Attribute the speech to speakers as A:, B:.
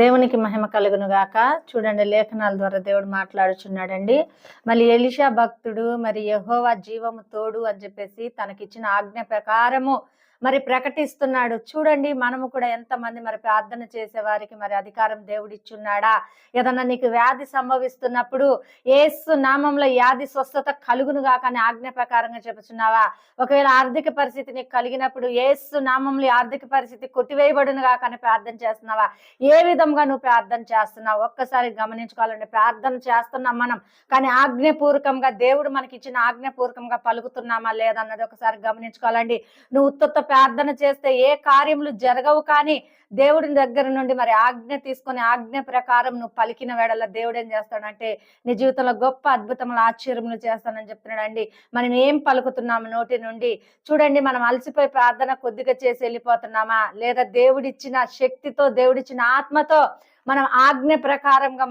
A: దేవునికి మహిమ కలుగును గాక. చూడండి లేఖనాల ద్వారా దేవుడు మాట్లాడుచున్నాడండి. మళ్ళీ ఎలిషా భక్తుడు మరి యహోవా జీవము తోడు అని చెప్పేసి తనకిచ్చిన ఆజ్ఞ ప్రకారము మరి ప్రకటిస్తున్నాడు. చూడండి మనము కూడా ఎంతమంది మరి ప్రార్థన చేసే వారికి మరి అధికారం దేవుడిచ్చున్నాడా? ఏదన్నా నీకు వ్యాధి సంభవిస్తున్నప్పుడు ఏసు నామంలో వ్యాధి స్వస్థత కలుగును కానీ అని ఆజ్ఞ ప్రకారంగా చెబుతున్నావా? ఒకవేళ ఆర్థిక పరిస్థితి నీకు కలిగినప్పుడు ఏసు నామంలో ఆర్థిక పరిస్థితి కొట్టివేయబడును కానీ అని ప్రార్థన చేస్తున్నావా? ఏ విధంగా నువ్వు ప్రార్థన చేస్తున్నావు? ఒక్కసారి గమనించుకోవాలండి. ప్రార్థన చేస్తున్నాం మనం కానీ ఆజ్ఞపూర్వకంగా దేవుడు మనకి ఇచ్చిన ఆజ్ఞపూర్వకంగా పలుకుతున్నామా లేదన్నది ఒకసారి గమనించుకోవాలండి. నువ్వు ఉత్త ప్రార్థన చేస్తే ఏ కార్యములు జరగవు కానీ దేవుడి దగ్గర నుండి మరి ఆజ్ఞ తీసుకొని ఆజ్ఞ ప్రకారం నువ్వు పలికిన వేళల దేవుడు ఏం చేస్తాడంటే నీ జీవితంలో గొప్ప అద్భుతములు ఆశ్చర్యములు చేస్తానని చెప్తున్నాడండి. మనం ఏం పలుకుతున్నాము నోటి నుండి? చూడండి మనం అలసిపోయి ప్రార్థన కొద్దిగా చేసి వెళ్ళిపోతున్నామా? లేదా దేవుడిచ్చిన శక్తితో దేవుడిచ్చిన ఆత్మతో మనం ఆజ్ఞ ప్రకారంగా